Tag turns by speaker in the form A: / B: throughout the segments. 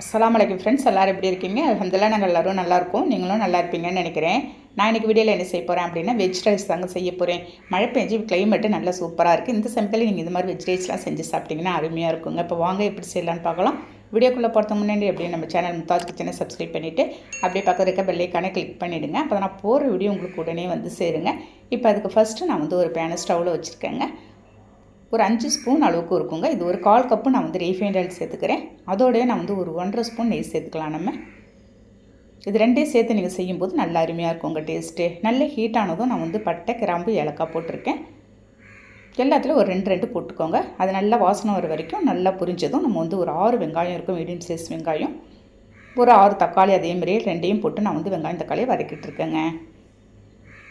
A: அஸ்லாம் வலைக்கம் ஃப்ரெண்ட்ஸ் எல்லோரும் எப்படி இருக்கீங்க? அலமதுல்லா நாங்கள் எல்லோரும் நல்லாயிருக்கும் நீங்களும் நல்லா இருப்பீங்கன்னு நினைக்கிறேன். நான் இன்றைக்கி வீடியோவில் என்ன செய்ய போகிறேன் அப்படின்னா வெஜ் ரைஸ் தாங்க செய்ய போகிறேன் மழை பெஞ்சு கிளைமேட்டு நல்லா சூப்பராக இருக்குது இந்த சமயத்தில் நீங்கள் இந்த மாதிரி வெஜ் ரைஸ்லாம் செஞ்சு சாப்பிட்டீங்கன்னா அருமையாக இருக்குங்க. இப்போ வாங்க எப்படி செய்யலான்னு பார்க்கலாம். வீடியோக்குள்ளே போகிறதுக்கு முன்னாடி அப்படியே நம்ம சேனல் முத்தாஜ் கிச்சனை சப்ஸ்கிரைப் பண்ணிவிட்டு அப்படியே பக்கத்தில் இருக்க பெல்லைக்கான கிளிக் பண்ணிவிடுங்க அப்போ நான் போகிற வீடியோ உங்களுக்கு உடனே வந்து சேருங்க. இப்போ அதுக்கு ஃபஸ்ட்டு நான் வந்து ஒரு பேனை ஸ்டவ்வில் வச்சுருக்கேங்க. ஒரு அஞ்சு ஸ்பூன் அளவுக்கு இருக்குங்க. இது ஒரு கால் கப்பு நான் வந்து ரீஃபைண்ட் ஆயில் சேர்த்துக்கிறேன். அதோடய நான் வந்து ஒரு ஒன்றரை ஸ்பூன் நெய் சேர்த்துக்கலாம் நம்ம. இது ரெண்டையும் சேர்த்து நீங்கள் செய்யும்போது நல்லா அருமையாக இருக்கும் உங்கள் டேஸ்ட்டு நல்ல ஹீட்டானதும் நான் வந்து பட்டை கிராம்பு ஏலக்காய் போட்டிருக்கேன். எல்லாத்துலேயும் ஒரு ரெண்டு ரெண்டு போட்டுக்கோங்க. அது நல்லா வாசனை வர வரைக்கும் நல்லா புரிஞ்சதும் நம்ம வந்து ஒரு ஆறு வெங்காயம் இருக்கும் மீடியம் சைஸ் வெங்காயம். ஒரு ஆறு தக்காளி அதே மாதிரியே ரெண்டையும் போட்டு நான் வந்து வெங்காயம் தக்காளியை வதக்கிட்டு இருக்கேங்க.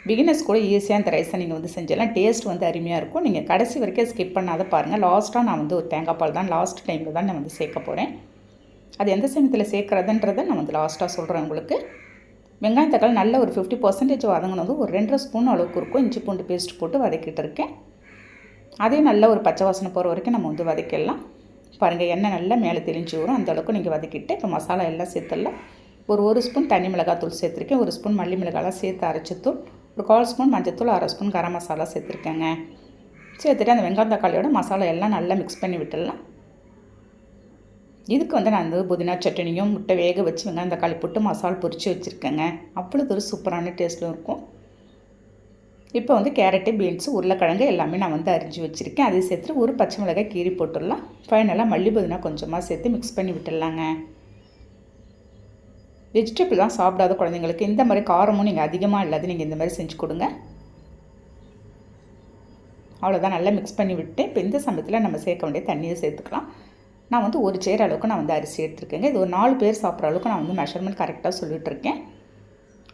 A: பிகினர்ஸ் கூட ஈஸியாக இந்த ரைஸை நீங்கள் வந்து செஞ்சிடலாம். டேஸ்ட் வந்து அருமையாக இருக்கும். நீங்கள் கடைசி வரைக்கும் ஸ்கிப் பண்ணாத பாருங்கள் லாஸ்ட்டாக நான் வந்து ஒரு தேங்காய் பால் தான் லாஸ்ட் டைமில் தான் நான் வந்து சேர்க்க போகிறேன் அது எந்த சமயத்தில் சேர்க்குறதுன்றதை நான் வந்து லாஸ்ட்டாக சொல்கிறேன் உங்களுக்கு. வெங்காயம் தக்காளி நல்ல ஒரு ஃபிஃப்டி பர்சன்டேஜ் வதங்கினதும் ஒரு ரெண்டரை ஸ்பூன் அளவுக்கு இருக்கும். இஞ்சி பூண்டு பேஸ்ட் போட்டு வதக்கிட்டு இருக்கேன். அதே நல்ல ஒரு பச்சை வாசனை போகிற வரைக்கும் நம்ம வந்து வதக்கிடலாம். பாருங்கள் எண்ணெய் நல்லா மேலே தெளிஞ்சு வரும். அந்தளவுக்கு நீங்கள் வதக்கிட்டு இப்போ மசாலா எல்லாம் சேர்த்துடலாம். ஒரு ஒரு ஸ்பூன் தனி மிளகாத்தூள் சேர்த்துருக்கேன். ஒரு ஸ்பூன் மல்லி மிளகாலாம் சேர்த்து அரைச்சி தூள். ஒரு கால் ஸ்பூன் மஞ்சத்தூள் அரை ஸ்பூன் கரம் மசாலா சேர்த்துருக்கேங்க. சேர்த்துட்டு அந்த வெங்காயம் தக்காளியோட மசாலா எல்லாம் நல்லா மிக்ஸ் பண்ணி விட்டுடலாம். இதுக்கு வந்து நான் வந்து புதினா சட்னியும் முட்டை வேக வச்சு வெங்காயம் தக்காளி போட்டு மசாலா பொரித்து வச்சுருக்கேங்க. அவ்வளோ ஒரு சூப்பரான டேஸ்ட்டும் இருக்கும். இப்போ வந்து கேரட்டு பீன்ஸு உருளைக்கிழங்கு எல்லாமே நான் வந்து அரிஞ்சு வச்சுருக்கேன். அதை சேர்த்துட்டு ஒரு பச்சை மிளகாய் கீரி போட்டுடலாம். ஃபைனலாக மல்லி புதினா கொஞ்சமாக சேர்த்து மிக்ஸ் பண்ணி விட்டுடலாங்க. வெஜிடபிள்லாம் சாப்பிடாத குழந்தைங்களுக்கு இந்த மாதிரி காரமும் நீங்கள் அதிகமாக இல்லாத நீங்கள் இந்த மாதிரி செஞ்சு கொடுங்க. அவ்வளோதான் நல்லா மிக்ஸ் பண்ணி விட்டு இப்போ இந்த சமயத்தில் நம்ம சேர்க்க வேண்டிய தண்ணியை சேர்த்துக்கலாம். நான் வந்து ஒரு சேர் அளவுக்கு நான் வந்து அரிசி எடுத்துருக்கேங்க. இது ஒரு நாலு பேர் சாப்பிட்ற அளவுக்கு நான் வந்து மெஷர்மெண்ட் கரெக்டாக சொல்லிகிட்ருக்கேன்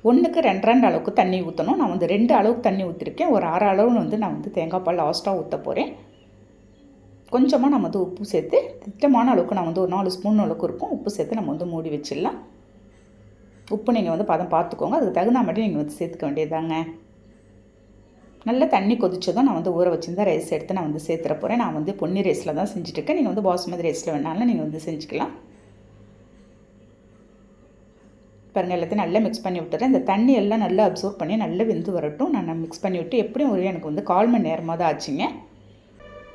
A: ஒன்றுக்கு ரெண்டு ரெண்டு அளவுக்கு தண்ணி ஊற்றணும் நான் வந்து ரெண்டு அளவுக்கு தண்ணி ஊற்றிருக்கேன் ஒரு அரை அளவு வந்து நான் வந்து தேங்காய் பால் லாஸ்ட்டாக ஊற்ற போகிறேன் கொஞ்சமாக நம்ம வந்து உப்பு சேர்த்து திட்டமான அளவுக்கு நான் வந்து ஒரு நாலு ஸ்பூன் அளவுக்கு இருக்கும். உப்பு சேர்த்து நம்ம வந்து மூடி வச்சிடலாம். உப்பு நீங்கள் வந்து பதம் பார்த்துக்கோங்க. அதுக்கு தகுந்த மாதிரி நீங்கள் வந்து சேர்த்துக்க வேண்டியதாங்க நல்லா தண்ணி கொதிச்சதும் நான் வந்து ஊற வச்சுருந்தா ரைஸ் எடுத்து நான் வந்து சேர்த்துற போகிறேன் நான் வந்து பொன்னி ரைஸில் தான் செஞ்சுட்ருக்கேன் நீங்கள் வந்து பாசுமதி ரைஸில் வேணாலும் நீங்கள் வந்து செஞ்சுக்கலாம். பாருங்கள் எல்லாத்தையும் நல்லா மிக்ஸ் பண்ணி விட்டுறேன். இந்த தண்ணி எல்லாம் நல்லா அப்சர்வ் பண்ணி நல்லா வெந்து வரட்டும். நான் மிக்ஸ் பண்ணி விட்டு எப்படியும் ஒரு எனக்கு வந்து கால் மணி நேரமாக தான் ஆச்சுங்க.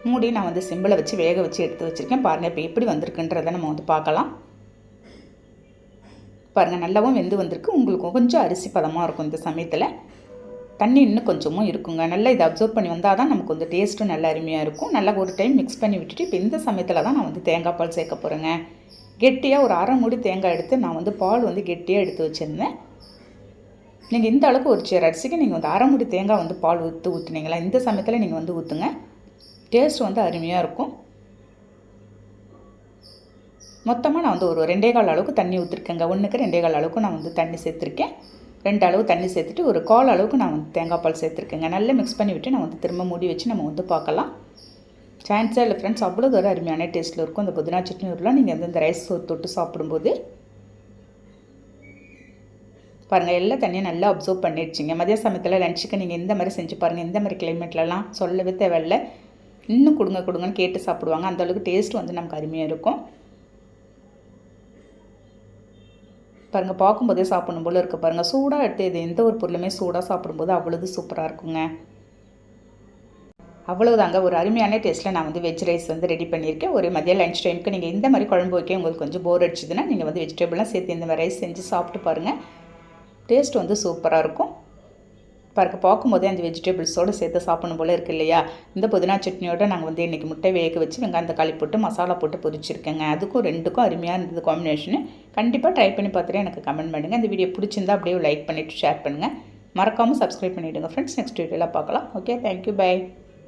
A: மூடி நான் வந்து சிம்பிளை வச்சு வேக வச்சு எடுத்து வச்சுருக்கேன். பாருங்கள் இப்போ எப்படி வந்திருக்குன்றதை நம்ம வந்து பார்க்கலாம். பாருங்கள் நல்லாவும் வெந்து வந்திருக்கு. உங்களுக்கு கொஞ்சம் அரிசி பதமாக இருக்கும் இந்த சமயத்தில். தண்ணி இன்னும் கொஞ்சமும் இருக்குங்க. நல்லா இதை அப்சர்வ் பண்ணி வந்தால் தான் நமக்கு வந்து டேஸ்ட்டும் நல்லா அருமையாக இருக்கும். நல்லா ஒரு டைம் மிக்ஸ் பண்ணி விட்டுட்டு இப்போ இந்த சமயத்தில் தான் நான் வந்து தேங்காய் பால் சேர்க்க போகிறேங்க கெட்டியாக ஒரு அரை மூடி தேங்காய் எடுத்து நான் வந்து பால் வந்து கெட்டியாக எடுத்து வச்சுருந்தேன். நீங்கள் இந்த அளவுக்கு ஒரு சேர் அரிசிக்கு நீங்கள் வந்து அரை மூடி தேங்காய் வந்து பால் ஊற்று ஊற்றுனீங்களா இந்த சமயத்தில் நீங்கள் வந்து ஊற்றுங்க டேஸ்ட் வந்து அருமையாக இருக்கும். மொத்தமாக நான் வந்து ஒரு ரெண்டே கால் அளவுக்கு தண்ணி ஊற்றிருக்கேங்க ஒன்றுக்கு ரெண்டே கால் அளவுக்கு நான் வந்து தண்ணி சேர்த்துருக்கேன். ரெண்டு அளவு தண்ணி சேர்த்துட்டு ஒரு கால் அளவுக்கு நான் வந்து தேங்காய் பால் சேர்த்துருக்கேங்க. நல்லா மிக்ஸ் பண்ணி விட்டு நான் வந்து திரும்ப மூடி வச்சு நம்ம வந்து பார்க்கலாம். சான்ஸே இல்லை ஃப்ரெண்ட்ஸ் அவ்வளோ தூரம் அருமையான டேஸ்ட்டில் இருக்கும். அந்த புதினா சட்னி உருலாம் நீங்கள் வந்து இந்த ரைஸ் தொட்டு சாப்பிடும்போது. பாருங்கள் எல்லா தண்ணியும் நல்லா அப்சர்வ் பண்ணிடுச்சிங்க. மதிய சமயத்தில் லஞ்சுக்கு நீங்கள் இந்த மாதிரி செஞ்சு பாருங்கள் இந்த மாதிரி கிளைமேட்லலாம் சொல்லவே தேவையில்லை. இன்னும் கொடுங்க கொடுங்கன்னு கேட்டு சாப்பிடுவாங்க. அந்தளவுக்கு டேஸ்ட் வந்து நமக்கு அருமையாக இருக்கும். பாருங்கள் பார்க்கும்போதே சாப்பிடணும் போல் இருக்குது பாருங்கள் சூடாக எடுத்து இது எந்த ஒரு பொருளுமே சூடாக சாப்பிடும்போது அவ்வளோது சூப்பராக இருக்குங்க. அவ்வளோதாங்க ஒரு அருமையான டேஸ்ட்டில் நான் வந்து வெஜ் ரைஸ் வந்து ரெடி பண்ணியிருக்கேன். ஒரு மதியம் லஞ்ச் டைமுக்கு நீங்கள் இந்த மாதிரி குழம்பு வைக்க உங்களுக்கு கொஞ்சம் போர் அடிச்சதுன்னா நீங்கள் வந்து வெஜிடபிள்லாம் சேர்த்து இந்த மாதிரி ரைஸ் செஞ்சு சாப்பிட்டு பாருங்கள் டேஸ்ட் வந்து சூப்பராக இருக்கும். பார்க்க பார்க்கும்போதே அந்த வெஜிடபிள்ஸோடு சேர்த்து சாப்பிடணும் போல் இருக்குது இல்லையா? இந்த புதினா சட்னியோட நாங்கள் வந்து இன்றைக்கி முட்டை வேக வச்சு வெங்காயம் தக்காளி போட்டு மசாலா போட்டு பொரிச்சிருக்கேங்க. அதுக்கும் ரெண்டுக்கும் அருமையாக இருந்தது காம்பினேஷனு கண்டிப்பாக ட்ரை பண்ணி பார்த்துட்டு எனக்கு கமெண்ட் பண்ணுங்கள் இந்த வீடியோ பிடிச்சிருந்தா அப்படியே லைக் பண்ணிவிட்டு ஷேர் பண்ணுங்கள் மறக்காமல் சப்ஸ்கிரைப் பண்ணிவிடுங்க ஃப்ரெண்ட்ஸ் நெக்ஸ்ட் வீடியோவில் பார்க்கலாம். Okay thank you bye